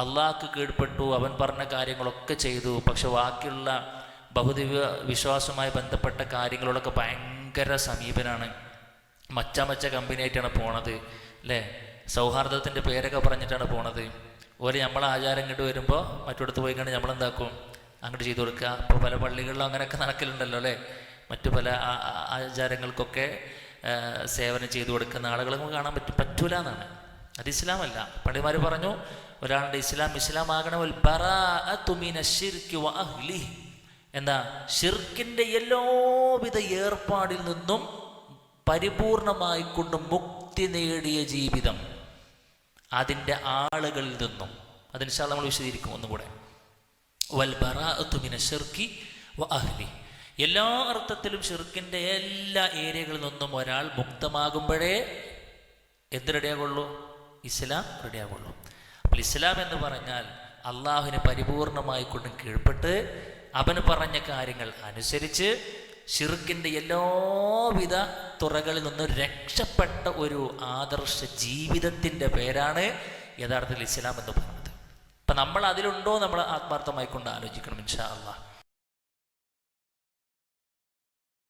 അള്ളാഹ്ക്ക് കീഴ്പ്പെട്ടു അവൻ പറഞ്ഞ കാര്യങ്ങളൊക്കെ ചെയ്തു. പക്ഷെ ബാക്കിയുള്ള ഭൗതിക വിശ്വാസവുമായി ബന്ധപ്പെട്ട കാര്യങ്ങളോടൊക്കെ ഭയങ്കര സമീപനാണ്. മച്ച മച്ച കമ്പനിയായിട്ടാണ് പോണത് അല്ലേ? സൗഹാർദ്ദത്തിന്റെ പേരൊക്കെ പറഞ്ഞിട്ടാണ് പോണത്. ഒരു നമ്മളെ ആചാരം കണ്ട് വരുമ്പോൾ മറ്റിടത്ത് പോയി കണ്ട് നമ്മളെന്താക്കും? അങ്ങോട്ട് ചെയ്തു കൊടുക്കുക അപ്പോൾ പല പള്ളികളിലും അങ്ങനെയൊക്കെ നടക്കലുണ്ടല്ലോ അല്ലേ? മറ്റു പല ആചാരങ്ങൾക്കൊക്കെ സേവനം ചെയ്തു കൊടുക്കുന്ന ആളുകളെ നമുക്ക് കാണാൻ പറ്റും പറ്റൂല എന്നാണ് അത് ഇസ്ലാമല്ല. പണ്ഡിമാർ പറഞ്ഞു ഒരാളുടെ ഇസ്ലാം ഇസ്ലാം ആകണമെങ്കിൽ. എന്താ? ഷിർക്കിന്റെ എല്ലാവിധ ഏർപ്പാടിൽ നിന്നും പരിപൂർണമായി കൊണ്ട് മുക്തി നേടിയ ജീവിതം അതിന്റെ ആളുകളിൽ നിന്നും. അതിന് നമ്മൾ വിശദീകരിക്കും ഒന്നുകൂടെ. വ അഹ്ലി. എല്ലാ അർത്ഥത്തിലും ഷിർക്കിന്റെ എല്ലാ ഏരിയകളിൽ നിന്നും ഒരാൾ മുക്തമാകുമ്പോഴേ എന്ത് ഇസ്ലാം റെഡിയാകുള്ളൂ അപ്പോൾ ഇസ്ലാം എന്ന് പറഞ്ഞാൽ അള്ളാഹുവിനെ പരിപൂർണമായി കൊണ്ടും കീഴ്പ്പെട്ട് അവന് പറഞ്ഞ കാര്യങ്ങൾ അനുസരിച്ച് ഷിർക്കിന്റെ എല്ലാവിധ തുറകളിൽ നിന്ന് രക്ഷപ്പെട്ട ഒരു ആദർശ ജീവിതത്തിന്റെ പേരാണ് യഥാർത്ഥത്തിൽ ഇസ്ലാം എന്ന് പറയുന്നത്. അപ്പം നമ്മൾ അതിലുണ്ടോ നമ്മൾ ആത്മാർത്ഥമായി കൊണ്ട് ആലോചിക്കണം ഇൻഷാ അള്ളാഹ്.